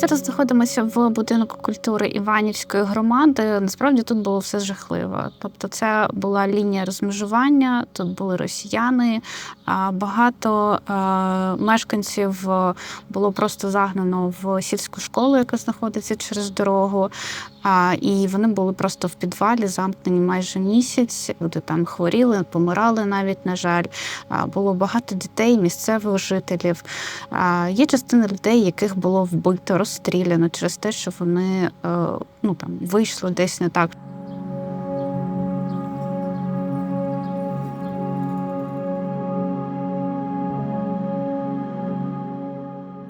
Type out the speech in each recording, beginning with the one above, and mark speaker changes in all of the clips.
Speaker 1: Зараз знаходимося в будинку культури Іванівської громади. Насправді тут було все жахливо. Тобто, це була лінія розмежування, тут були росіяни. Багато мешканців було просто загнано в сільську школу, яка знаходиться через дорогу. А, І вони були просто в підвалі, замкнені майже місяць. Люди там хворіли, помирали навіть, на жаль. А, Було багато дітей, місцевих жителів. А, Є частина людей, яких було вбито, розстріляно через те, що вони е, ну там вийшли десь не так.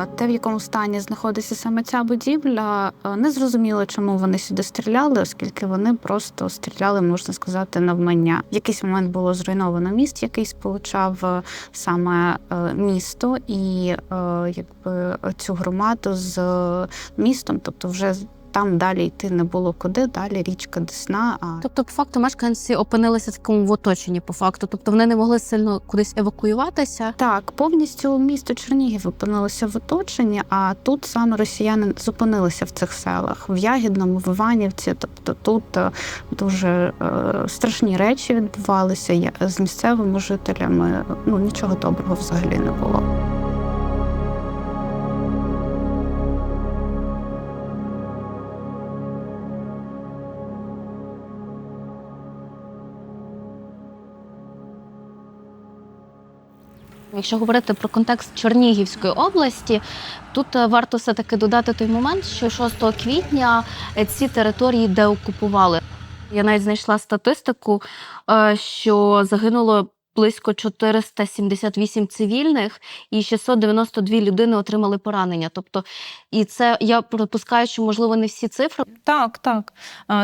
Speaker 1: Те, в якому стані знаходиться саме ця будівля, е, не зрозуміло, чому вони сюди стріляли, оскільки вони просто стріляли, можна сказати, навмання. В якийсь момент було зруйновано міст, який сполучав е, саме е, місто і якби цю громаду з містом, тобто вже там далі йти не було куди, далі річка Десна. А
Speaker 2: Тобто, по факту, мешканці опинилися в такому в оточенні, по факту. Тобто вони не могли сильно кудись евакуюватися.
Speaker 1: Так, повністю місто Чернігів опинилося в оточенні, а тут саме росіяни зупинилися в цих селах в Ягідному, в Іванівці. Тобто тут е, дуже е, страшні речі відбувалися Я- з місцевими жителями. Ну нічого доброго взагалі не було.
Speaker 2: Якщо говорити про контекст Чернігівської області, тут е, варто все таки додати той момент, що 6 квітня е, ці території деокупували. Я навіть знайшла статистику, е, що загинуло близько 478 цивільних і 692 людини отримали поранення. Тобто, і це я припускаю, що можливо не всі цифри.
Speaker 3: Так, так.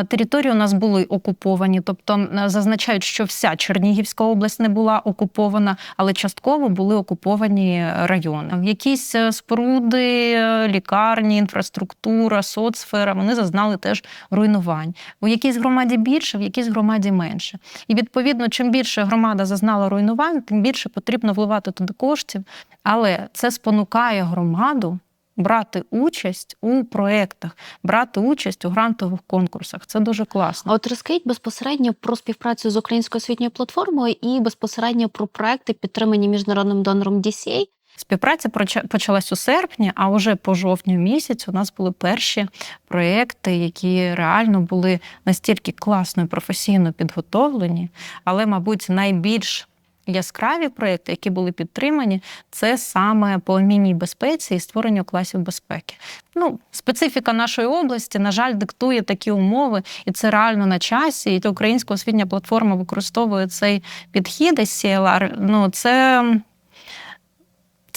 Speaker 3: Території у нас були окуповані, тобто зазначають, що вся Чернігівська область не була окупована, але частково були окуповані райони. Якісь е, споруди, е, лікарні, інфраструктура, соцсфера вони зазнали теж руйнувань. У якійсь громаді більше, в якійсь громаді менше. І відповідно, чим більше громада зазнала руйнувань, тим більше потрібно вливати туди коштів. Але це спонукає громаду брати участь у проєктах, брати участь у грантових конкурсах. Це дуже класно.
Speaker 2: от розкажіть безпосередньо про співпрацю з українською освітньою платформою і безпосередньо про проекти, підтримані міжнародним донором DCA.
Speaker 3: Співпраця почалась у серпні, а вже по жовтню місяць у нас були перші проєкти, які реально були настільки класно і професійно підготовлені, але, мабуть, найбільш яскраві проєкти, які були підтримані, це саме по мінній безпеці і створенню класів безпеки. Ну, специфіка нашої області, на жаль, диктує такі умови, і це реально на часі. І українська освітня платформа використовує цей підхід SCLR. Ну, це,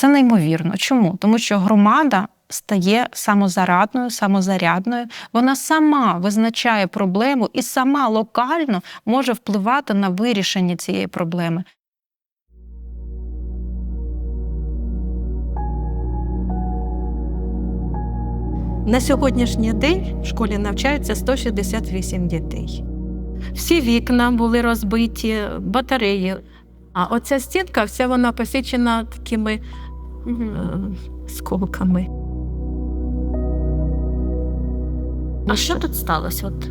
Speaker 3: це неймовірно. Чому? Тому що громада. Стає самозарадною, самозарядною. Вона сама визначає проблему і сама локально може впливати на вирішення цієї проблеми.
Speaker 4: На сьогоднішній день в школі навчаються 168 дітей. Всі вікна були розбиті, батареї. А оця стінка вся вона посічена такими сколками.
Speaker 2: А що тут сталося? От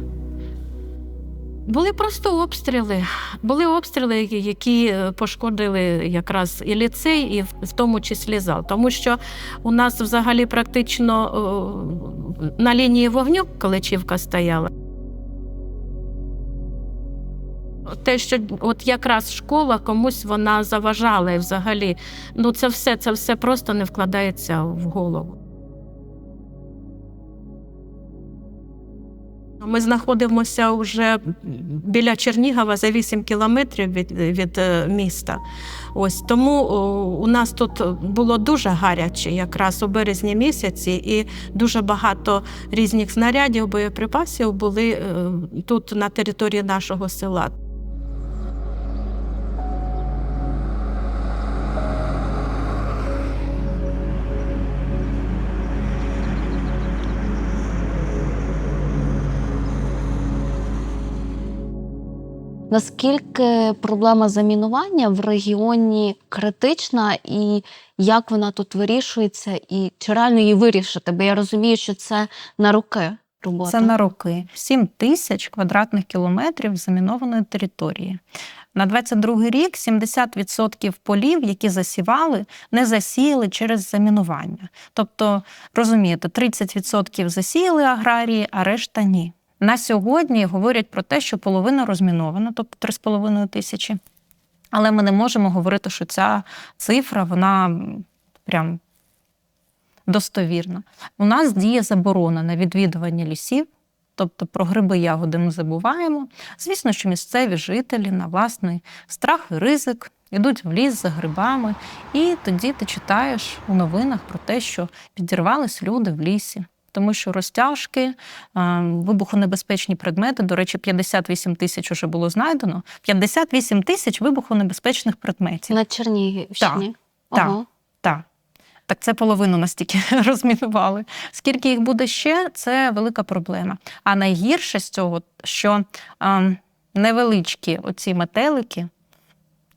Speaker 4: Були просто обстріли. Були обстріли, які е, пошкодили якраз і ліцей, і в- в тому числі зал. Тому що у нас взагалі практично е, на лінії вогню Каличівка стояла. Те, що от якраз школа комусь вона заважала і взагалі, ну це все, це все просто не вкладається в голову. Ми знаходимося вже біля Чернігова за 8 кілометрів від, від е, міста. Ось тому у нас тут було дуже гаряче, якраз у березні місяці, і дуже багато різних снарядів, боєприпасів були е, тут на території нашого села.
Speaker 2: Наскільки проблема замінування в регіоні критична, і як вона тут вирішується, і чи реально її вирішити? Бо я розумію, що це на руки робота.
Speaker 3: Це на роки. 7 тисяч квадратних кілометрів замінованої території. На 22 рік 70% полів, які засівали, не засіяли через замінування. Тобто, розумієте, 30% засіяли аграрії, а решта ні. На сьогодні говорять про те, що половина розмінована, тобто 3,5 тисячі. Але ми не можемо говорити, що ця цифра вона прям достовірна. У нас діє заборона на відвідування лісів, тобто про гриби ягоди ми забуваємо. Звісно, що місцеві жителі на власний страх і ризик йдуть в ліс за грибами, і тоді ти читаєш у новинах про те, що підірвались люди в лісі. Тому що розтяжки, вибухонебезпечні предмети, до речі, 58 тисяч вже було знайдено. 58 тисяч вибухонебезпечних предметів.
Speaker 2: на Чернігівщині.
Speaker 3: Так.
Speaker 2: Ага.
Speaker 3: Так. Так це половину настільки розмінували. Скільки їх буде ще, це велика проблема. А найгірше з цього, що ем, невеличкі оці метелики,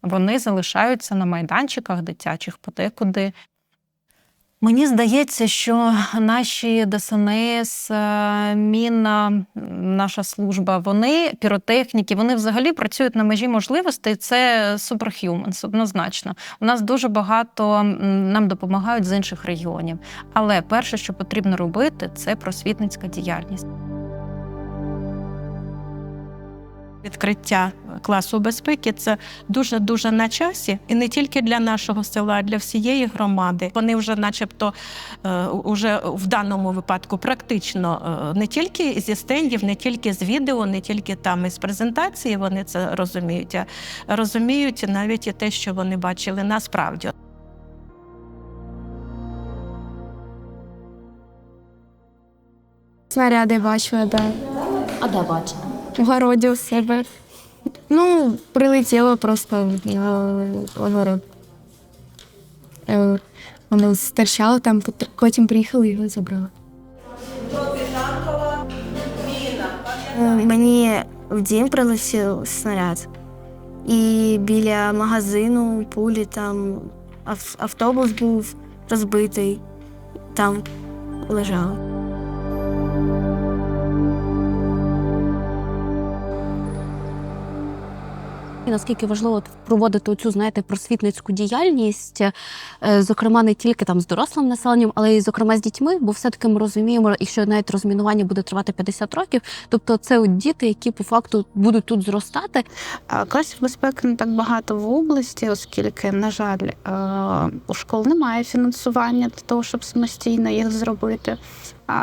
Speaker 3: вони залишаються на майданчиках дитячих подекуди. Мені здається, що наші ДСНС, міна, наша служба, вони піротехніки, вони взагалі працюють на межі можливостей. Це суперхюменс, однозначно. У нас дуже багато нам допомагають з інших регіонів. Але перше, що потрібно робити, це просвітницька діяльність.
Speaker 4: Відкриття класу безпеки це дуже дуже на часі, і не тільки для нашого села, а для всієї громади. Вони вже, начебто, е, уже в даному випадку практично е, не тільки зі стендів, не тільки з відео, не тільки там із презентації. Вони це розуміють, а розуміють навіть і те, що вони бачили насправді.
Speaker 5: Снаряди бачила, да.
Speaker 2: А де бачите?
Speaker 5: В городі у себе. Ну, прилетіло просто огород. Е, Воно стирчало там, потім приїхали і його забрали. Е, Мені в дім прилетів снаряд. І біля магазину пулі там автобус був розбитий, там лежав.
Speaker 2: І наскільки важливо проводити цю, знаєте, просвітницьку діяльність, е, зокрема, не тільки там з дорослим населенням, але й зокрема з дітьми, бо все-таки ми розуміємо, і що навіть розмінування буде тривати 50 років. Тобто, це от діти, які по факту будуть тут зростати.
Speaker 1: Класів безпеки не так багато в області, оскільки, на жаль, е, у школ немає фінансування для того, щоб самостійно їх зробити.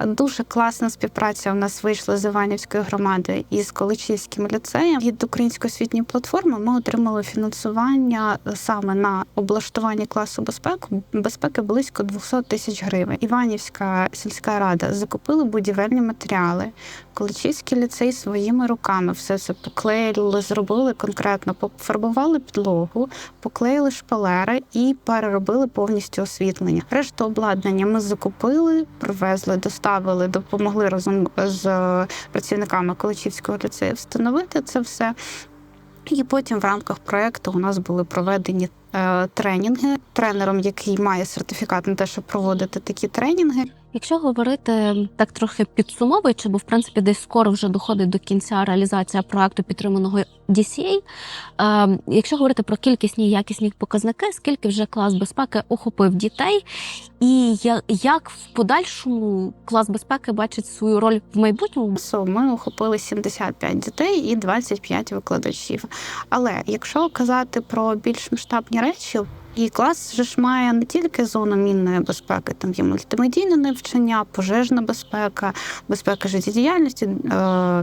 Speaker 1: Дуже класна співпраця у нас вийшла з Іванівської громади і з Количівським ліцеєм. Від української освітньої платформи ми отримали фінансування саме на облаштування класу безпеки безпеки близько 200 тисяч гривень. Іванівська сільська рада закупила будівельні матеріали. Количівський ліцей своїми руками все це поклеїли, зробили конкретно, пофарбували підлогу, поклеїли шпалери і переробили повністю освітлення. Решту обладнання ми закупили, привезли, доставили, допомогли разом з працівниками Количівського ліцею встановити це все. І потім в рамках проекту у нас були проведені е, тренінги тренером, який має сертифікат на те, щоб проводити такі тренінги.
Speaker 2: Якщо говорити так трохи підсумовуючи, бо в принципі десь скоро вже доходить до кінця реалізація проекту підтриманого DCA, е, якщо говорити про кількісні і якісні показники, скільки вже клас безпеки охопив дітей, і як в подальшому клас безпеки бачить свою роль в майбутньому?
Speaker 1: ми охопили 75 дітей і 25 викладачів. Але якщо казати про більш масштабні речі, і клас вже ж має не тільки зону мінної безпеки, там є мультимедійне навчання, пожежна безпека, безпека життєдіяльності, е,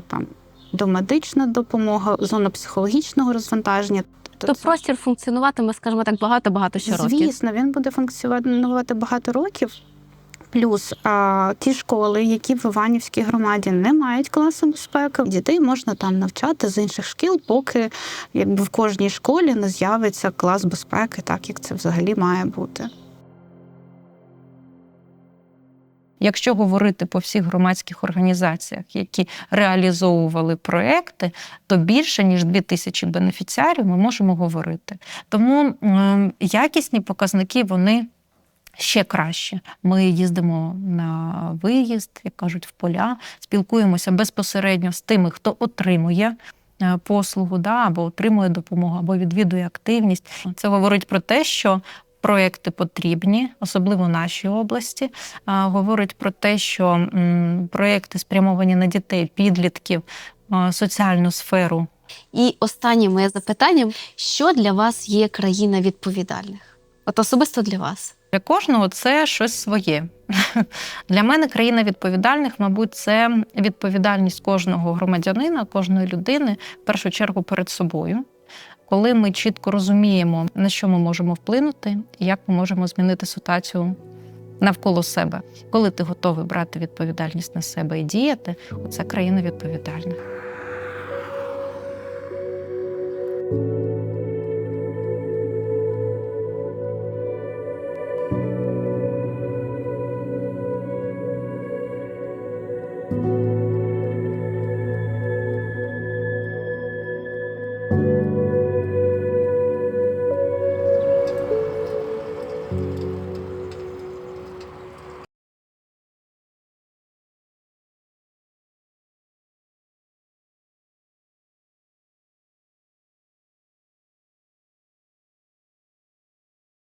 Speaker 1: там домедична допомога, зона психологічного розвантаження.
Speaker 2: То простір функціонуватиме, скажімо так, багато-багато ще років.
Speaker 1: Звісно, він буде функціонувати багато років. Плюс а, ті школи, які в Іванівській громаді не мають класу безпеки, дітей можна там навчати з інших шкіл, поки якби в кожній школі не з'явиться клас безпеки, так як це взагалі має бути.
Speaker 3: Якщо говорити по всіх громадських організаціях, які реалізовували проекти, то більше ніж 2 тисячі бенефіціарів ми можемо говорити. Тому ем, якісні показники вони. Ще краще. Ми їздимо на виїзд, як кажуть, в поля, спілкуємося безпосередньо з тими, хто отримує е, послугу, да, або отримує допомогу, або відвідує активність. Це говорить про те, що проекти потрібні, особливо в нашій області. Говорить про те, що проекти спрямовані на дітей, підлітків, соціальну сферу.
Speaker 2: І останнє моє запитання: що для вас є країна відповідальних? От особисто для вас.
Speaker 3: Для кожного це щось своє. Для мене країна відповідальних, мабуть, це відповідальність кожного громадянина, кожної людини, в першу чергу перед собою. Коли ми чітко розуміємо, на що ми можемо вплинути, і як ми можемо змінити ситуацію навколо себе. Коли ти готовий брати відповідальність на себе і діяти, це країна відповідальна.